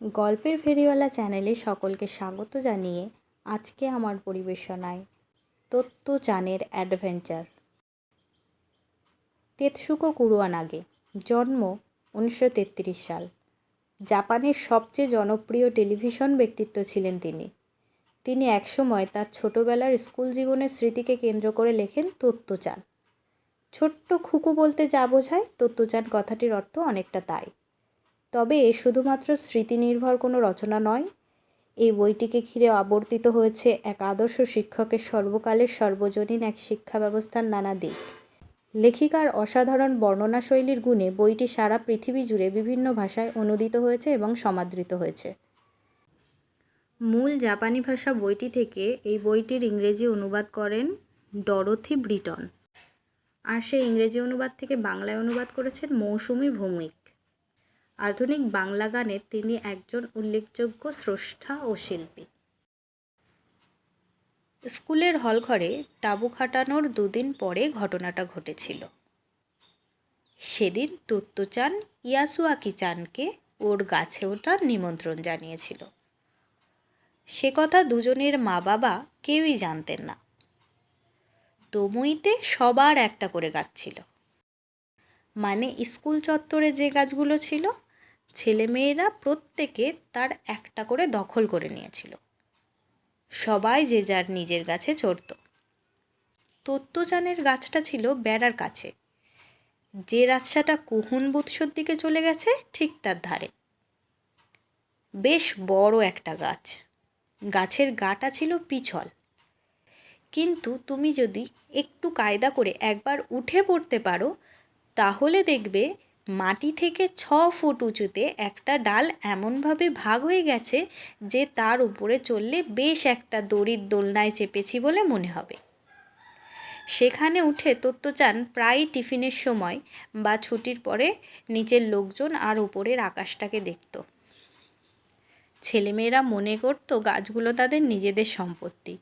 গল্পের ফেরিওয়ালা চ্যানেলে সকলকে স্বাগত জানিয়ে আজকে আমার পরিবেশনায় তত্ত্ব চানের অ্যাডভেঞ্চার। তেতসুকো কুরুয়ানাগে, জন্ম উনিশশো তেত্রিশ সাল। জাপানের সবচেয়ে জনপ্রিয় টেলিভিশন ব্যক্তিত্ব ছিলেন তিনি। তিনি একসময় তার ছোটোবেলার স্কুল জীবনের স্মৃতিকে কেন্দ্র করে লেখেন তত্ত্বচান ছোট্ট খুকু বলতে যা বোঝায় তত্ত্বচান কথাটির অর্থ অনেকটা তাই। তবে এ শুধুমাত্র স্মৃতিনির্ভর কোনো রচনা নয় এই বইটিকে ঘিরে আবর্তিত হয়েছে এক আদর্শ শিক্ষকের সর্বকালের সর্বজনীন এক শিক্ষা ব্যবস্থার নানা দিক। লেখিকার অসাধারণ বর্ণনাশৈলীর গুণে বইটি সারা পৃথিবী জুড়ে বিভিন্ন ভাষায় অনুদিত হয়েছে এবং সমাদৃত হয়েছে। মূল জাপানি ভাষা বইটি থেকে এই বইটির ইংরেজি অনুবাদ করেন ডরথি ব্রিটন। আর সেই ইংরেজি অনুবাদ থেকে বাংলায় অনুবাদ করেছেন মৌসুমী ভৌমিক। আধুনিক বাংলা গানের তিনি একজন উল্লেখযোগ্য স্রষ্টা ও শিল্পী। স্কুলের হলঘরে তাঁবু খাটানোর দুদিন পরে ঘটনাটা ঘটেছিল। সেদিন তত্ত্বচান ইয়াসুয়াকি চানকে ওর গাছে ওঠার নিমন্ত্রণ জানিয়েছিল। সে কথা দুজনের মা বাবা কেউই জানতেন না। তমুইতে সবার একটা করে গাছ ছিল। মানে স্কুল চত্বরে যে গাছগুলো ছিল ছেলেমেয়েরা প্রত্যেকে তার একটা করে দখল করে নিয়েছিল। সবাই যে যার নিজের গাছে চড়ত। তত্ত্বচানের গাছটা ছিল বেড়ার কাছে। যে রাস্তাটা কুহুন বুৎসর দিকে চলে গেছে, ঠিক তার ধারে। বেশ বড় একটা গাছ। গাছের গাটা ছিল পিছল। কিন্তু তুমি যদি একটু কায়দা করে একবার উঠে পড়তে পারো, তাহলে দেখবে মাটি থেকে ছ ফুট উঁচুতে একটা ডাল এমনভাবে ভাগ হয়ে গেছে যে তার উপরে চললে বেশ একটা দড়ির দোলনায় চেপেছি বলে মনে হবে। সেখানে উঠে তত্ত্বচান প্রায় টিফিনের সময় বা ছুটির পরে নিচের লোকজন আর উপরের আকাশটাকে দেখত। ছেলেমেয়েরা মনে করতো গাছগুলো তাদের নিজেদের সম্পত্তি।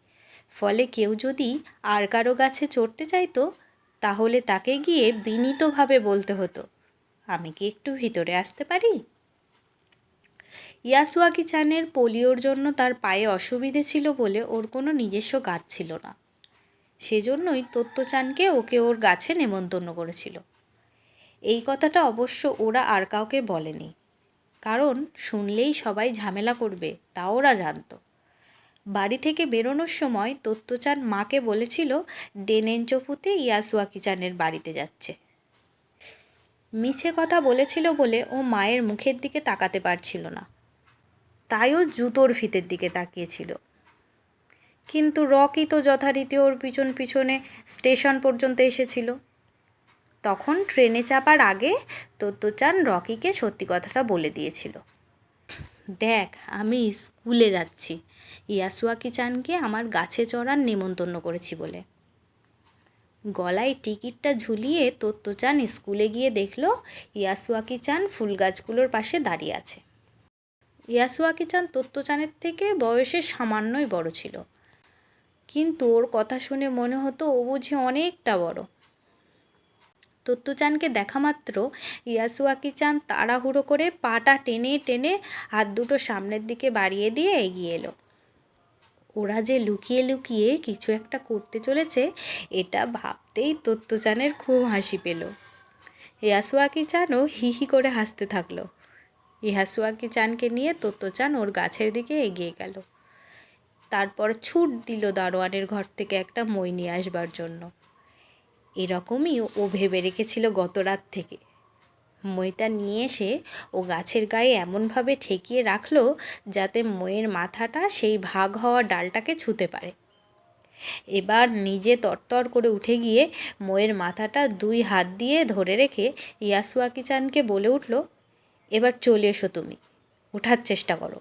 ফলে কেউ যদি আর কারও গাছে চড়তে চাইতো, তাহলে তাকে গিয়ে বিনীতভাবে বলতে হতো। আমি কি একটু ভিতরে আসতে পারি? ইয়াসুয়াকি চানের পোলিওর জন্য তার পায়ে অসুবিধে ছিল বলে ওর কোনো নিজস্ব গাছ ছিল না। সেজন্যই তত্ত্বচানকে ওকে ওর গাছে নেমন্তন্ন করেছিল। এই কথাটা অবশ্য ওরা আর কাউকে বলেনি। কারণ শুনলেই সবাই ঝামেলা করবে, তা ওরা জানতো। বাড়ি থেকে বেরোনোর সময় তত্ত্বচান মাকে বলেছিল, ডেনেনচপুতে ইয়াসুয়াকি চানের বাড়িতে যাচ্ছে। মিছে কথা বলেছিল বলে ও মায়ের মুখের দিকে তাকাতে পারছিল না। তাই ও জুতোর ফিতের দিকে তাকিয়েছিল। কিন্তু রকি তো যথারীতি ওর পিছন পিছনে স্টেশন পর্যন্ত এসেছিল। তখন ট্রেনে চাপার আগে তত্ত্বচান রকিকে সত্যি কথাটা বলে দিয়েছিল। দেখ, আমি স্কুলে যাচ্ছি। ইয়াসুয়াকি চানকে আমার গাছে চড়ার নেমন্তন্ন করেছি বলে। গলায় টিকিটটা ঝুলিয়ে তত্ত্ব চান স্কুলে গিয়ে দেখল ইয়াসুয়াকি চান ফুল গাছগুলোর পাশে দাঁড়িয়ে আছে। ইয়াসুয়াকি চান তত্ত্ব চানের থেকে বয়সে সামান্যই বড় ছিল। কিন্তু ওর কথা শুনে মনে হতো ও বুঝি অনেকটা বড়। তত্ত্বচানকে দেখা মাত্র ইয়াসুয়াকি চান তাড়াহুড়ো করে পাটা টেনে টেনে হাত দুটো সামনের দিকে বাড়িয়ে দিয়ে এগিয়ে এলো। ওরা যে লুকিয়ে লুকিয়ে কিছু একটা করতে চলেছে, এটা ভাবতেই তত্ত্বচানের খুব হাসি পেল। ইয়াসুয়াকি চানও হি হি করে হাসতে থাকল। ইয়াসুয়াকি চানকে নিয়ে তত্ত্বচান ওর গাছের দিকে এগিয়ে গেল। তারপর ছুট দিল দারোয়ানের ঘর থেকে একটা মই নিয়ে আসবার জন্য। এরকমই ও ভেবে রেখেছিল গত রাত থেকে। মইটা নিয়ে এসে ও গাছের গায়ে এমনভাবে ঠেকিয়ে রাখল যাতে মইয়ের মাথাটা সেই ভাগ হওয়া ডালটাকে ছুতে পারে। এবার নিজে তরতর করে উঠে গিয়ে ময়ের মাথাটা দুই হাত দিয়ে ধরে রেখে ইয়াসুয়াকি চানকে বলে উঠল, এবার চলে এসো তুমি, ওঠার চেষ্টা করো।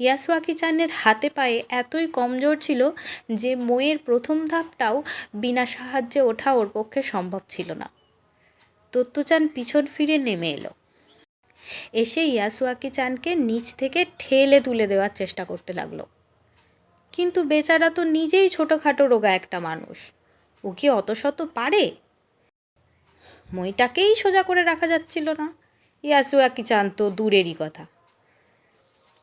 ইয়াসুয়াকি চানের হাতে পায়ে এতই কমজোর ছিল যে ময়ের প্রথম ধাপটাও বিনা সাহায্যে ওঠা ওর পক্ষে সম্ভব ছিল না। তত্ত্বচান পিছন ফিরে নেমে এলো। এসে ইয়াসুয়াকি চানকে নিচ থেকে ঠেলে তুলে দেওয়ার চেষ্টা করতে লাগল। কিন্তু বেচারা তো নিজেই ছোটোখাটো রোগা একটা মানুষ। ও কি অত শত পারে? মইটাকেই সোজা করে রাখা যাচ্ছিল না। ইয়াসুয়াকি চান তো দূরেরই কথা।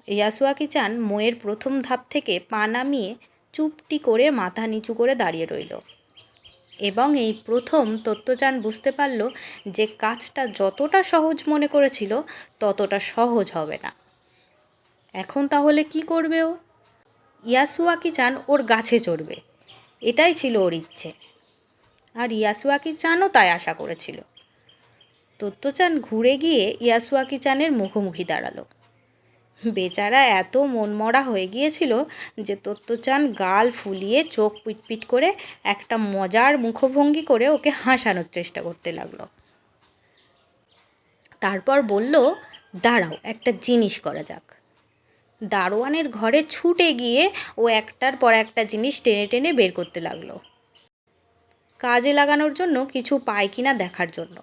ইয়াসুয়াকি চান মোয়ের প্রথম ধাপ থেকে পা নামিয়ে চুপটি করে মাথা নিচু করে দাঁড়িয়ে রইল। এবং এই প্রথম তত্ত্বচান বুঝতে পারল যে কাজটা যতটা সহজ মনে করেছিল, ততটা সহজ হবে না। এখন তাহলে কি করবে ও? ইয়াসুয়াকি চান ওর গাছে চড়বে। এটাই ছিল ওর ইচ্ছে। আর ইয়াসুয়াকি চানও তাই আশা করেছিল। তত্ত্বচান ঘুরে গিয়ে ইয়াসুয়াকি চানের মুখোমুখি দাঁড়াল। বেচারা এত মনমরা হয়ে গিয়েছিল যে তত্ত্বচান গাল ফুলিয়ে চোখ পিটপিট করে একটা মজার মুখভঙ্গি করে ওকে হাসানোর চেষ্টা করতে লাগল। তারপর বলল, দাঁড়াও, একটা জিনিস করা যাক। দারোয়ানের ঘরে ছুটে গিয়ে ও একটার পর একটা জিনিস টেনে টেনে বের করতে লাগল। কাজে লাগানোর জন্য কিছু পায় কিনা দেখার জন্য।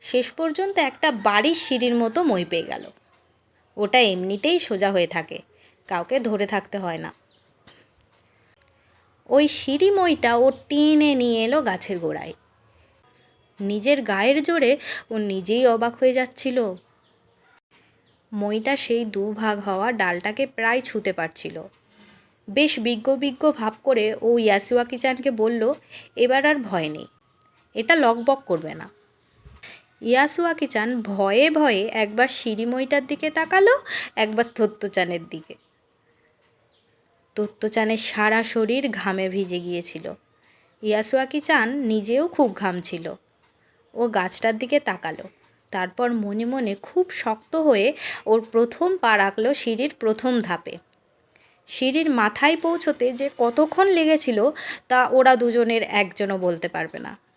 শেষ পর্যন্ত একটা বাড়ির সিঁড়ির মতো মই পেয়ে গেল। ওটা এমনিতেই সোজা হয়ে থাকে। কাউকে ধরে থাকতে হয় না। ওই সিঁড়ি মইটা ও টেনে নিয়ে এলো গাছের গোড়ায়। নিজের গায়ের জোরে ও নিজেই অবাক হয়ে যাচ্ছিল। মইটা সেই দুভাগ হওয়া ডালটাকে প্রায় ছুতে পারছিল। বেশ বিজ্ঞ বিজ্ঞ ভাব করে ও ইয়াসুয়াকি চানকে বলল, এবার আর ভয় নেই। এটা লকবক করবে না। ইয়াসুয়াকি চান ভয়ে ভয়ে একবার সিঁড়িমইটার দিকে তাকালো, একবার তত্ত্বচানের দিকে। তত্ত্বচানের সারা শরীর ঘামে ভিজে গিয়েছিল। ইয়াসুয়াকি চান নিজেও খুব ঘামছিল ও গাছটার দিকে তাকালো। তারপর মনে মনে খুব শক্ত হয়ে ওর প্রথম পা রাখল সিঁড়ির প্রথম ধাপে। সিঁড়ির মাথায় পৌঁছতে যে কতক্ষণ লেগেছিল তা ওরা দুজনের একজনও বলতে পারবে না।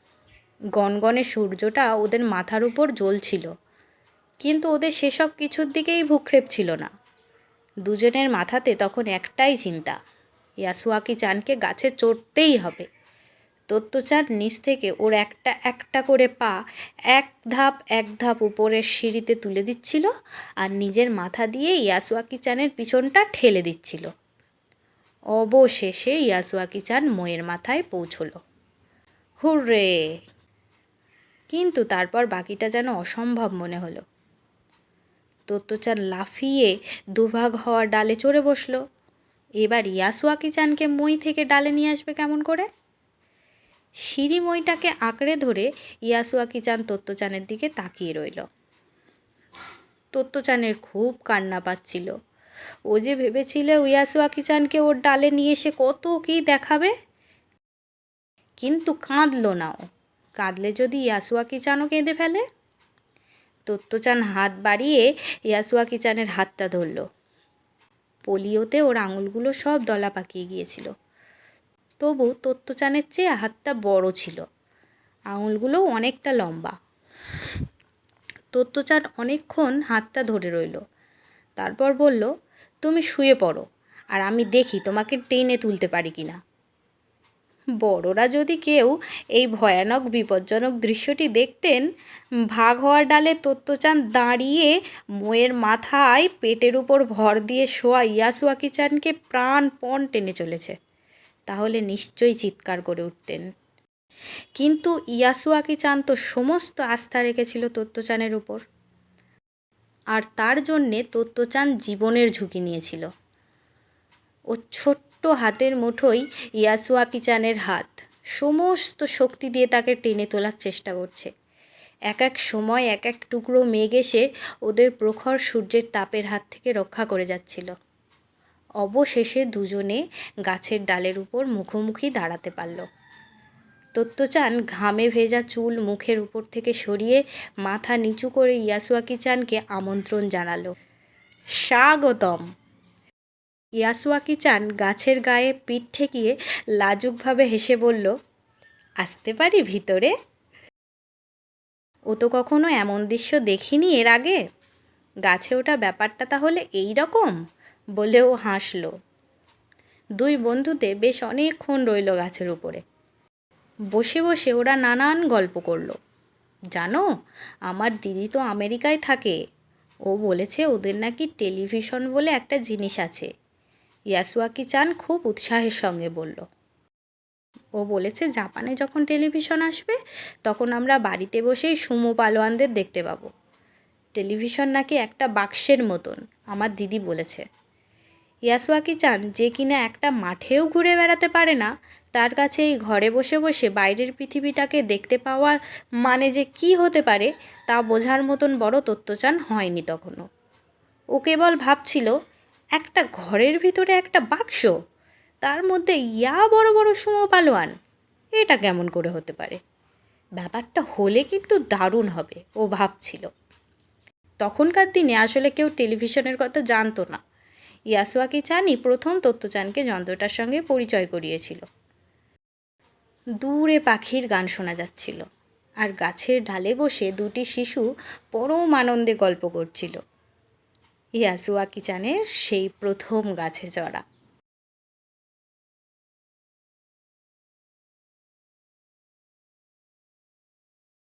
গনগনে সূর্যটা ওদের মাথার উপর জ্বলছিল। কিন্তু ওদের সেসব কিছুর দিকেই ভূক্ষেপ ছিল না। দুজনের মাথাতে তখন একটাই চিন্তা, ইয়াসুয়াকি চানকে গাছে চড়তেই হবে। তত্ত্ব তত্ত্বচাঁদ নিচ থেকে ওর একটা একটা করে পা এক ধাপ এক ধাপ উপরের সিঁড়িতে তুলে দিচ্ছিল আর নিজের মাথা দিয়ে ইয়াসুয়াকি চানের পিছনটা ঠেলে দিচ্ছিল। অবশেষে ইয়াসুয়াকি চান মোয়ের মাথায় পৌঁছলো। হুররে! কিন্তু তারপর বাকিটা যেন অসম্ভব মনে হলো। তত্ত্বচান লাফিয়ে দুভাগ হওয়া ডালে চড়ে বসল। এবার ইয়াসুয়াকি চানকে মই থেকে ডালে নিয়ে আসবে কেমন করে? সিঁড়ি মইটাকে আঁকড়ে ধরে ইয়াসুয়াকি চান তত্ত্বচানের দিকে তাকিয়ে রইল। তত্ত্বচানের খুব কান্না পাচ্ছিল। ও যে ভেবেছিল ইয়াসুয়াকি চানকে ওর ডালে নিয়ে এসে কত কী দেখাবে? কিন্তু কাঁদলো না ও। কাঁদলে যদি ইয়াসুয়াকি কিচানও কেঁদে ফেলে? তত্ত্বচান হাত বাড়িয়ে ইয়াসুয়াকি কিচানের হাতটা ধরল। পোলিওতে ওর আঙুলগুলো সব দলা পাকিয়ে গিয়েছিল। তবু তত্ত্বচানের চেয়ে হাতটা বড় ছিল। আঙুলগুলো অনেকটা লম্বা। তত্ত্বচান অনেকক্ষণ হাতটা ধরে রইল। তারপর বলল, তুমি শুয়ে পড়ো, আর আমি দেখি তোমাকে টেনে তুলতে পারি কি না বড়রা যদি কেউ এই ভয়ানক, বিপজ্জনক দৃশ্যটি দেখতেন, ভাগ হওয়ার ডালে তত্ত্বচান দাঁড়িয়ে মোয়ের মাথায় পেটের উপর ভর দিয়ে শোয়া ইয়াসুয়াকি চানকে প্রাণপণ টেনে চলেছে। তাহলে নিশ্চয়ই চিৎকার করে উঠতেন। কিন্তু ইয়াসুয়াকি চান তো সমস্ত আস্থা রেখেছিল তত্ত্বচানের উপর। আর তার জন্যে তত্ত্বচান জীবনের ঝুঁকি নিয়েছিল। ও ছোট্ট হাতের মুঠোই ইয়াসুয়াকি চানের হাত। সমস্ত শক্তি দিয়ে তাকে টেনে তোলার চেষ্টা করছে। এক এক সময় এক এক টুকরো মেঘ এসে ওদের প্রখর সূর্যের তাপের হাত থেকে রক্ষা করে যাচ্ছিল। অবশেষে দুজনে গাছের ডালের উপর মুখোমুখি দাঁড়াতে পারল। তত্ত্বচান ঘামে ভেজা চুল মুখের উপর থেকে সরিয়ে মাথা নিচু করে ইয়াসুয়াকি চানকে আমন্ত্রণ জানালো। স্বাগতম! ইয়াসুয়াকি চান গাছের গায়ে পিঠ ঠেকিয়ে লাজুকভাবে হেসে বলল, আসতে পারি ভিতরে? ও তো কখনো এমন দৃশ্য দেখিনি এর আগে। গাছে ওটা ব্যাপারটা তাহলে এই রকম? বলে ও হাসল। দুই বন্ধুতে বেশ অনেকক্ষণ রইল গাছের উপরে। বসে বসে ওরা নানান গল্প করল। জানো, আমার দিদি তো আমেরিকায় থাকে। ও বলেছে ওদের নাকি টেলিভিশন বলে একটা জিনিস আছে। ইয়াসুয়াকি চান খুব উৎসাহের সঙ্গে বলল। ও বলেছে, জাপানে যখন টেলিভিশন আসবে, তখন আমরা বাড়িতে বসেই সুমো পালোয়ানদের দেখতে পাবো। টেলিভিশন নাকি একটা বাক্সের মতন, আমার দিদি বলেছে। ইয়াসুয়াকি চান যে কিনা একটা মাঠেও ঘুরে বেড়াতে পারে না, তার কাছে এই ঘরে বসে বসে বাইরের পৃথিবীটাকে দেখতে পাওয়া মানে যে কি হতে পারে, তা বোঝার মতন বড় তত্ত্বচান হয়নি তখনও। ও কেবল ভাবছিল একটা ঘরের ভিতরে একটা বাক্স, তার মধ্যে ইয়া বড় বড় সুমো পালোয়ান, এটা কেমন করে হতে পারে? ব্যাপারটা হলে কিন্তু দারুণ হবে, ও ভাবছিল। তখনকার দিনে আসলে কেউ টেলিভিশনের কথা জানতো না। ইয়াসুয়াকি চানি প্রথম তত্ত্বচানকে যন্ত্রটার সঙ্গে পরিচয় করিয়েছিল। দূরে পাখির গান শোনা যাচ্ছিল, আর গাছের ডালে বসে দুটি শিশু পরম আনন্দে গল্প করছিল। ইয়াসুয়াকি কিচানের সেই প্রথম গাছে চড়া